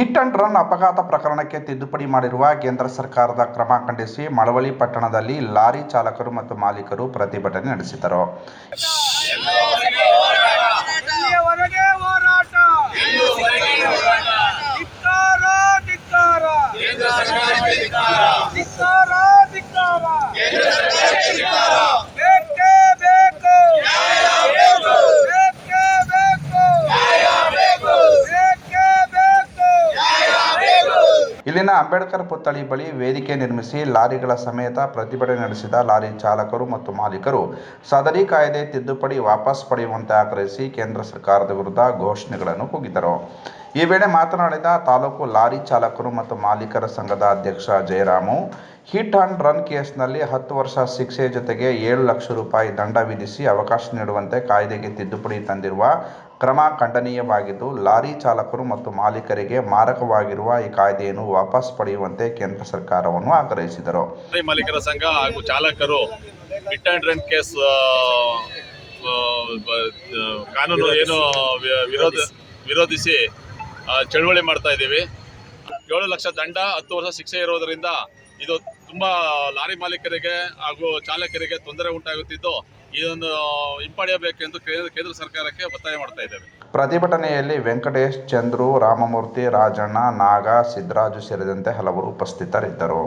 Hit and run ಅಪಘಾತ ಪ್ರಕರಣಕ್ಕೆ ತಿದ್ದುಪಡಿ ಮಾಡಿರುವ ಕೇಂದ್ರ ಸರ್ಕಾರದ ಕ್ರಮ ಖಂಡಿಸಿ ಮಳವಳ್ಳಿ ಪಟ್ಟಣದಲ್ಲಿ ಲಾರಿ ಚಾಲಕರು ಮತ್ತು ಮಾಲೀಕರು ಪ್ರತಿಭಟನೆ ನಡೆಸಿದರು. ಧಿಕ್ಕಾರ. ಇಲ್ಲಿನ ಅಂಬೇಡ್ಕರ್ ಪುತ್ಥಳಿ ಬಳಿ ವೇದಿಕೆ ನಿರ್ಮಿಸಿ ಲಾರಿಗಳ ಸಮೇತ ಪ್ರತಿಭಟನೆ ನಡೆಸಿದ ಲಾರಿ ಚಾಲಕರು ಮತ್ತು ಮಾಲೀಕರು ಸದರಿ ಕಾಯ್ದೆ ತಿದ್ದುಪಡಿ ವಾಪಸ್ ಪಡೆಯುವಂತೆ ಆಗ್ರಹಿಸಿ ಕೇಂದ್ರ ಸರ್ಕಾರದ ವಿರುದ್ಧ ಘೋಷಣೆಗಳನ್ನು ಕೂಗಿದರು ಈ ವೇಳೆ ಮಾತನಾಡಿದ ತಾಲೂಕು ಲಾರಿ ಚಾಲಕರು ಮತ್ತು ಮಾಲೀಕರ ಸಂಘದ ಅಧ್ಯಕ್ಷ ಜಯರಾಮು, ಹಿಟ್ ಅಂಡ್ ರನ್ ಕೇಸ್ನಲ್ಲಿ ಹತ್ತು ವರ್ಷ ಶಿಕ್ಷೆ ಜೊತೆಗೆ ಏಳು ಲಕ್ಷ ರೂಪಾಯಿ ದಂಡ ವಿಧಿಸಿ ಅವಕಾಶ ನೀಡುವಂತೆ ಕಾಯ್ದೆಗೆ ತಿದ್ದುಪಡಿ ತಂದಿರುವ ಕ್ರಮ ಖಂಡನೀಯವಾಗಿದ್ದು, ಲಾರಿ ಚಾಲಕರು ಮತ್ತು ಮಾಲೀಕರಿಗೆ ಮಾರಕವಾಗಿರುವ ಈ ಕಾಯ್ದೆಯನ್ನು ವಾಪಸ್ ಪಡೆಯುವಂತೆ ಕೇಂದ್ರ ಸರ್ಕಾರವನ್ನು ಆಗ್ರಹಿಸಿದರು. ಮಾಲೀಕರ ಸಂಘ ಹಾಗೂ ಚಾಲಕರು ಹಿಟ್ ಅಂಡ್ ರನ್ ಕೇಸ್ ಕಾನೂನು ಏನು ವಿರೋಧ, ವಿರೋಧಿಸಿ ಚಳುವಳಿ ಮಾಡ್ತಾ ಇದ್ದೀವಿ. ಏಳು ಲಕ್ಷ ದಂಡ, ಹತ್ತು ವರ್ಷ ಶಿಕ್ಷೆ ಇರೋದರಿಂದ ಇದು ತುಂಬ ಲಾರಿ ಮಾಲೀಕರಿಗೆ ಹಾಗೂ ಚಾಲಕರಿಗೆ ತೊಂದರೆ ಉಂಟಾಗುತ್ತಿದ್ದು, ಇದನ್ನು ಹಿಂಪಡೆಯಬೇಕೆಂದು ಕೇಂದ್ರ ಸರ್ಕಾರಕ್ಕೆ ಒತ್ತಾಯ ಮಾಡ್ತಾ ಇದ್ದೇವೆ. ಪ್ರತಿಭಟನೆಯಲ್ಲಿ ವೆಂಕಟೇಶ್, ಚಂದ್ರು, ರಾಮಮೂರ್ತಿ, ರಾಜಣ್ಣ, ನಾಗ, ಸಿದ್ದರಾಜು ಸೇರಿದಂತೆ ಹಲವರು ಉಪಸ್ಥಿತರಿದ್ದರು.